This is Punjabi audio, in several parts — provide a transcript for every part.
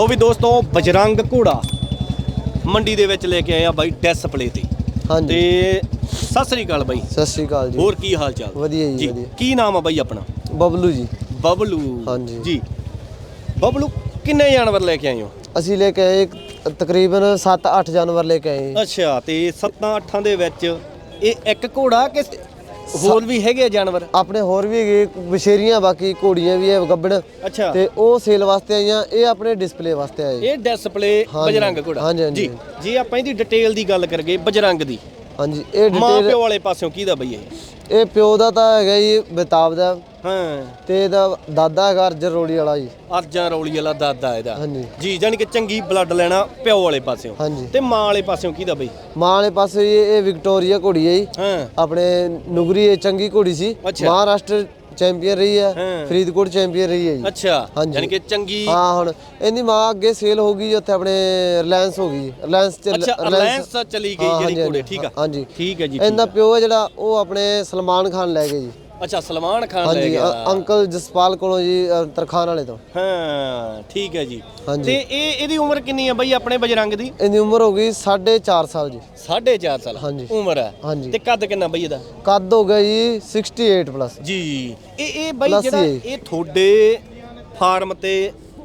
ਲੋ ਵੀ ਦੋਸਤੋ ਬਜਰੰਗ ਘੋੜਾ ਮੰਡੀ ਦੇ ਵਿੱਚ ਲੈ ਕੇ ਆਏ ਆ ਬਾਈ ਡਿਸਪਲੇ ਤੇ। ਹਾਂਜੀ। ਤੇ ਸਤਿ ਸ੍ਰੀ ਅਕਾਲ ਬਾਈ। ਸਤਿ ਸ਼੍ਰੀ ਅਕਾਲ ਜੀ। ਹੋਰ ਕੀ ਹਾਲ ਚਾਲ? ਵਧੀਆ ਜੀ ਵਧੀਆ। ਕੀ ਨਾਮ ਆ ਬਾਈ ਆਪਣਾ? ਬਬਲੂ ਜੀ। ਬਬਲੂ। ਹਾਂਜੀ। ਜੀ। ਬਬਲੂ ਕਿੰਨੇ ਜਾਨਵਰ ਲੈ ਕੇ ਆਏ ਹੋ? ਅਸੀਂ ਲੈ ਕੇ ਆਏ ਇੱਕ ਤਕਰੀਬਨ 7-8 ਜਾਨਵਰ ਲੈ ਕੇ ਆਏ। ਅੱਛਾ ਤੇ 7-8 ਦੇ ਵਿੱਚ ਇਹ ਇੱਕ ਘੋੜਾ ਕਿ ਹੋਰ ਵੀ ਹੈਗੇ ਆ ਜਾਨਵਰ? ਆਪਣੇ ਹੋਰ ਵੀ ਹੈਗੇ ਬਸ਼ੇਰੀਆਂ ਬਾਕੀ ਘੋੜੀਆਂ ਵੀ ਹੈ ਗੱਬੜ ਅੱਛਾ। ਤੇ ਉਹ ਸੇਲ ਵਾਸਤੇ ਆਈਆਂ ਇਹ ਆਪਣੇ ਡਿਸਪਲੇ ਵਾਸਤੇ ਆਏ। ਇਹ ਡਿਸਪਲੇ ਹਾਂਜੀ। ਬਜਰੰਗ ਘੋੜਾ। ਹਾਂਜੀ, ਹਾਂਜੀ। ਜੀ ਜੇ ਆਪਾਂ ਇਹਦੀ ਡਿਟੇਲ ਦੀ ਗੱਲ ਕਰਗੇ ਬਜਰੰਗ ਦੀ। ਹਾਂਜੀ ਇਹ ਮਾਂ ਡਿਟੇਲ ਪਿਓ ਵਾਲੇ ਪਾਸਿਓਂ ਕਿਹਦਾ ਬਈ ਇਹ? ਇਹ ਪਿਓ ਦਾ ਤਾਂ ਹੈਗਾ ਜੀ ਬੇਤਾਬ ਦਾ। ਹਾਂ। ਤੇ ਇਹਦਾ ਦਾਦਾ ਹੈਗਾ ਅਰਜਨ ਰੋੜੀ ਵਾਲਾ ਜੀ। ਅਰਜਾਂ ਰੌਲੀ ਵਾਲਾ ਦਾਦਾ ਇਹਦਾ। ਹਾਂਜੀ। ਜੀ ਜਾਨੀ ਕਿ ਚੰਗੀ ਬਲੱਡ ਲੈਣਾ ਪਿਓ ਵਾਲੇ ਪਾਸਿਓਂ। ਹਾਂਜੀ। ਤੇ ਮਾਂ ਵਾਲੇ ਪਾਸਿਓਂ ਕਿਹਦਾ ਬਈ? ਮਾਂ ਵਾਲੇ ਪਾਸੇ ਇਹ ਇਹ ਵਿਕਟੋਰੀਆ ਘੋੜੀ ਹੈ ਜੀ। ਹਾਂ। ਆਪਣੇ ਨੁਗਰੀ ਇਹ ਚੰਗੀ ਘੋੜੀ ਸੀ। ਅੱਛਾ। ਮਹਾਰਾਸ਼ਟਰ ਚੈਂਪੀਅਨ ਰਹੀ ਹੈ। ਹਾਂ। ਫਰੀਦਕੋਟ ਚੈਂਪੀਅਨ ਰਹੀ ਹੈ ਜੀ। ਅੱਛਾ। ਹਾਂਜੀ। ਜਾਨੀ ਕਿ ਚੰਗੀ ਹਾਂ ਹੁਣ ਇਹਦੀ ਮਾਂ ਅੱਗੇ ਸੇਲ ਹੋ ਗਈ ਉੱਥੇ ਆਪਣੇ ਰਿਲਾਇੰਸ ਹੋ ਗਈ ਰਿਲਾਇੰਸ ਚ ਅੱਛਾ ਰਿਲਾਇੰਸ ਚਲੀ ਗਈ ਹਾਂ, ਜਿਹੜੀ ਹਾਂਜੀ, ਘੋੜੇ ਠੀਕ ਆ। ਹਾਂਜੀ। ਠੀਕ ਹੈ ਜੀ ਇਹਦਾ ਪਿਓ ਹੈ ਜਿਹੜਾ ਉਹ ਆਪਣੇ ਸਲਮਾਨ ਖਾਨ ਲੈ ਗਏ ਜੀ। ਅੱਛਾ ਸਲਮਾਨ ਖਾਨ ਲੈ ਹਾਂਜੀ ਗਿਆ। ਅ- ਅੰਕਲ ਜਸਪਾਲ ਕੋਲੋਂ ਜੀ ਅ, ਤਰਖਾਨ ਵਾਲੇ ਤੋਂ। ਹਾਂ ਠੀਕ ਹੈ ਜੀ। ਹਾਂਜੀ। ਤੇ ਇਹ ਇਹਦੀ ਉਮਰ ਕਿੰਨੀ ਹੈ ਬਈ ਆਪਣੇ ਬਜਰੰਗ ਦੀ? ਇਹਦੀ ਉਮਰ ਹੋ ਗਈ 4.5 ਸਾਲ ਜੀ। 4.5 ਸਾਲ ਹਾਂਜੀ। ਉਮਰ ਹੈ। ਹਾਂਜੀ। ਤੇ ਕੱਦ ਕਿੰਨਾ ਬਈ ਇਹਦਾ? ਕੱਦ ਹੋ ਗਿਆ ਜੀ 68 ਪਲੱਸ ਜੀ। ਇਹ ਇਹ ਬਈ Plus ਜਿਹੜਾ। ਇਹ ਤੁਹਾਡੇ ਫਾਰਮ ਤੇ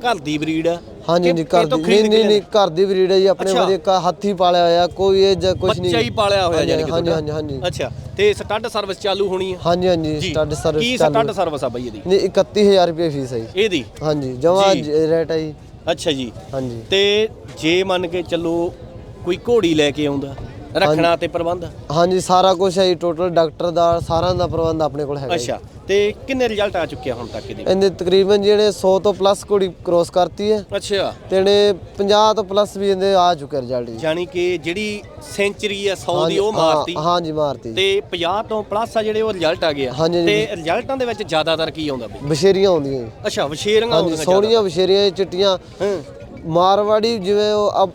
ਘਰ ਦੀ ਬਰੀਡ ਆ ਹਾਂਜੀ ਕਿ ਜੀ ਇਹ ਘਰ ਦੀ ਨਹੀਂ ਕੇ ਨਹੀਂ ਨਹੀਂ ਘਰ ਦੀ ਬਰੀਡ ਹੈ ਜੀ ਆਪਣੇ। ਵਧੀਆ ਕ- ਹੱਥੀ ਪਾਲਿਆ ਹੋਇਆ ਕੋਈ ਇਹ ਜਾਂ ਕੁਝ ਨਹੀਂ। ਬੱਚਾ ਹੀ ਪਾਲਿਆ ਹੋਇਆ ਹਾਂਜੀ, ਜਾਨੀ ਕਿ ਹਾਂਜੀ। ਹਾਂਜੀ ਹਾਂਜੀ। ਅੱਛਾ ਤੇ ਸਟੱਡ ਸਰਵਿਸ ਚਾਲੂ ਹੋਣੀ ਹੈ ਹਾਂਜੀ ਹਾਂਜੀ ਸਟੱਡ ਕੀ ਸਰਵਿਸ ਸਟੱਡ ਸਰਵਿਸ ਆ ਬਈ ਇਹਦੀ? ਨਹੀਂ 31000 ਰੁਪਏ ਫੀਸ ਹੈ ਜੀ। ਇਹਦੀ? ਹਾਂਜੀ ਜਮਾ। ਰੇਟ ਹੈ ਜੀ। ਅੱਛਾ ਜੀ। ਹਾਂਜੀ। ਤੇ ਜੇ ਮੰਨ ਕੇ ਚੱਲੋ ਕੋਈ ਘੋੜੀ ਲੈ ਕੇ ਆਉਂਦਾ ਰੱਖਣਾ ਤੇ ਪ੍ਰਬੰਧ? ਹਾਂਜੀ ਸਾਰਾ ਕੁਝ ਹੈ ਜੀ ਟੋਟਲ ਡਾਕਟਰ ਦਾ ਸਾਰਿਆਂ ਦਾ ਪ੍ਰਬੰਧ ਆਪਣੇ ਕੋਲ ਹੈਗਾ ਜੀ। ਅੱਛਾ ਤੇ ਕਿੰਨੇ ਰਿਜ਼ਲਟ ਆ ਚੁੱਕਿਆ ਹੁਣ ਤੱਕ ਇਹਦੇ? ਇਹਨੇ ਤਕਰੀਬਨ ਜਿਹੜੇ 100 ਤੋਂ ਪਲੱਸ ਕੁੜੀ ਕ੍ਰੋਸ ਕਰਤੀ ਹੈ। ਅੱਛਾ। ਤੇ ਇਹਨੇ 50 ਤੋਂ ਪਲੱਸ ਵੀ ਇਹਦੇ ਆ ਚੁੱਕੇ ਰਿਜ਼ਲਟ ਜੀ। ਜਾਨੀ ਕਿ ਜਿਹੜੀ ਸੈਂਚਰੀ ਆ 100 ਦੀ ਉਹ ਮਾਰਤੀ। ਹਾਂਜੀ ਮਾਰਤੀ ਜੀ। ਤੇ 50 ਤੋਂ ਪਲੱਸ ਆ ਜਿਹੜੇ ਉਹ ਰਿਜ਼ਲਟ ਆ ਗਏ ਆ। ਹਾਂਜੀ, ਹਾਂਜੀ। ਤੇ ਰਿਜ਼ਲਟਾਂ ਦੇ ਵਿੱਚ ਜ਼ਿਆਦਾਤਰ ਕੀ ਆਉਂਦਾ ਬਈ? ਬਸ਼ੇਰੀਆਂ ਆਉਂਦੀਆਂ ਜੀ। ਅੱਛਾ ਵਸ਼ੇਰੀਆਂ ਹਾਂਜੀ ਆਉਂਦੀਆਂ ਸੋਹਣੀਆਂ ਬਸ਼ੇਰੀਆਂ ਚਿੱਟੀਆਂ। ਹਾਂ। ਮਾਰਵਾੜੀ ਜਿਵੇਂ ਉਹ ਅਬ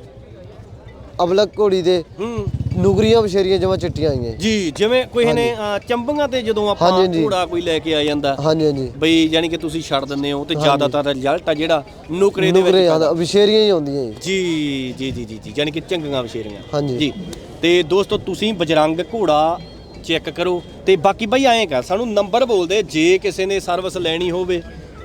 ਅਬਲਕ ਘੋੜੀ ਦੇ। ਹੂੰ। ਨੁਗਰੀਆਂ ਬਸ਼ੇਰੀਆਂ ਜਮਾ ਚਿੱਟੀਆਂ ਆਈਆਂ ਜੀ। ਜਿਵੇਂ ਕੋਈ ਨੇ ਚੰਬੀਆਂ ਤੇ ਜਦੋਂ ਆਪਾਂ ਹਾਂਜੀ, ਹਾਂਜੀ। ਘੋੜਾ ਕੋਈ ਲੈ ਕੇ ਆ ਜਾਂਦਾ ਹਾਂਜੀ ਹਾਂਜੀ। ਬਈ ਜਾਨੀ ਕਿ ਤੁਸੀਂ ਛੱਡ ਦਿੰਦੇ ਹੋ ਤੇ ਜ਼ਿਆਦਾਤਰ ਰਿਜ਼ਲਟ ਆ ਜਿਹੜਾ ਨੁਕਰੇ ਦੇ ਨੁਗਰੇ ਵਿੱਚ ਆਦਾ ਬਸ਼ੇਰੀਆਂ ਹੀ ਆਉਂਦੀਆਂ ਜੀ। ਜੀ ਜੀ ਜੀ ਜੀ ਕਿ ਚੰਗੀਆਂ ਵਸ਼ੇਰੀਆਂ ਹਾਂਜੀ। ਜੀ। ਤੇ ਦੋਸਤੋ ਤੁਸੀਂ ਬਜਰੰਗ ਘੋੜਾ ਚੈੱਕ ਕਰੋ ਤੇ ਬਾਕੀ ਬਾਈ ਐਂ ਕਰ ਸਾਨੂੰ ਨੰਬਰ ਬੋਲਦੇ ਜੇ ਕਿਸੇ ਨੇ ਸਰਵਿਸ ਲੈਣੀ ਹੋਵੇ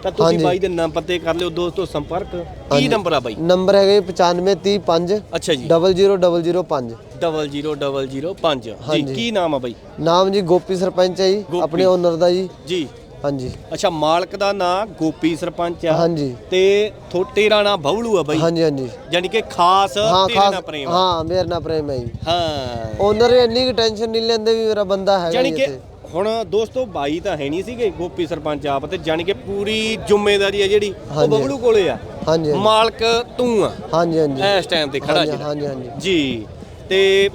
ਤਾਂ ਤੁਸੀਂ ਹਾਂਜੀ। ਬਾਈ ਦੇ ਨੰਬਰ ਤੇ ਕਰ ਲਿਓ ਦੋਸਤੋ ਸੰਪਰਕ। ਕੀ ਹਾਂਜੀ। ਨੰਬਰ ਆ ਬਾਈ? ਨੰਬਰ ਹੈਗਾ 95305 ਅੱਛਾ ਜੀ। 00005 00005 ਜੀ ਹਾਂਜੀ। ਕੀ ਨਾਮ ਆ ਬਾਈ? ਨਾਮ ਜੀ ਗੋਪੀ ਸਰਪੰਚ ਹੈ ਜੀ ਗੋਪੀ। ਆਪਣੇ ਓਨਰ ਦਾ ਜੀ। ਜੀ। ਹਾਂਜੀ। ਅੱਛਾ ਮਾਲਕ ਦਾ ਨਾਂ ਗੋਪੀ ਸਰਪੰਚ ਆ। ਹਾਂਜੀ। ਤੇ ਥੋ ਤੇਰਾ ਨਾਂ ਆ ਬਾਈ। ਹਾਂਜੀ ਹਾਂਜੀ। ਯਾਨੀ ਕਿ ਖਾਸ ਹਾਂ ਤੇਰੇ ਖਾਸ ਪ੍ਰੇਮ ਆ। ਹਾਂ ਮੇਰੇ ਨਾਲ ਪ੍ਰੇਮ ਹੈ ਜੀ। ਹਾਂ। ਓਨਰ ਇੰਨੀ ਟੈਨਸ਼ਨ ਨਹੀਂ ਲੈਂਦੇ ਵੀ ਮੇਰਾ ਬੰਦਾ ਹੈਗਾ ਜਾਨੀ ਜੀ ਕਿ ਇੱਥੇ। ਹੁਣ ਦੋਸਤੋ ਬਾਈ ਤਾਂ ਹੈ ਨਹੀਂ ਸੀਗੇ ਗੋਪੀ ਸਰਪੰਚ ਆਪ ਤੇ ਜਾਨੀ ਕਿ ਪੂਰੀ ਜ਼ਿੰਮੇਵਾਰੀ ਆ ਜਿਹੜੀ ਉਹ ਹਾਂਜੀ। ਬਬਲੂ ਕੋਲੇ ਆ। ਹਾਂਜੀ ਹਾਂਜੀ। ਮਾਲਕ ਤੂੰ ਆ। ਹਾਂਜੀ ਹਾਂਜੀ। ਇਸ ਟਾਈਮ ਤੇ ਖੜਾ ਹਾਂਜੀ ਜਿਹੜਾ। ਹਾਂਜੀ ਹਾਂਜੀ। ਜੀ। ਤੇ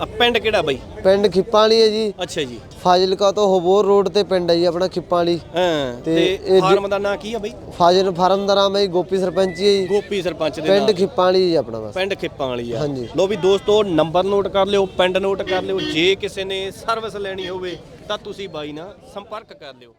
ਆ ਪਿੰਡ ਕਿਹੜਾ ਬਾਈ? ਪਿੰਡ ਖਿੱਪਾਂ ਵਾਲੀ ਹੈ ਜੀ। ਅੱਛਾ ਜੀ। ਫਾਜ਼ਿਲਕਾ ਤੋਂ ਹਬੋਰ ਰੋਡ ਤੇ ਪਿੰਡ ਹੈ ਜੀ ਆਪਣਾ ਖਿੱਪਾਂ ਵਾਲੀ। ਹਾਂ ਤੇ ਇਹ ਫਾਰਮ ਦਾ ਨਾਂ ਕੀ ਆ ਬਾਈ? ਫਾਜ਼ਿਲ ਫਾਰਮ ਦਾ ਨਾਮ ਹੈ ਜੀ ਗੋਪੀ ਸਰਪੰਚ ਜੀ। ਗੋਪੀ ਸਰਪੰਚ ਦੇ ਪਿੰਡ ਖਿੱਪਾਂ ਵਾਲੀ ਜੀ ਆਪਣਾ ਬਸ। ਪਿੰਡ ਖਿੱਪਾਂ ਵਾਲੀ ਆ। ਹਾਂਜੀ। ਲੋ ਵੀ ਦੋਸਤੋ ਨੰਬਰ ਨੋਟ ਕਰ ਲਿਓ ਪਿੰਡ ਨੋਟ ਕਰ ਲਿਓ। ਜੇ ਕਿਸੇ ਨੇ ਸਰਵਿਸ ਲੈਣੀ ਹੋਵੇ ਤਾਂ ਤੁਸੀਂ ਬਾਈ ਨਾਲ ਸੰਪਰਕ ਕਰ ਲਿਓ।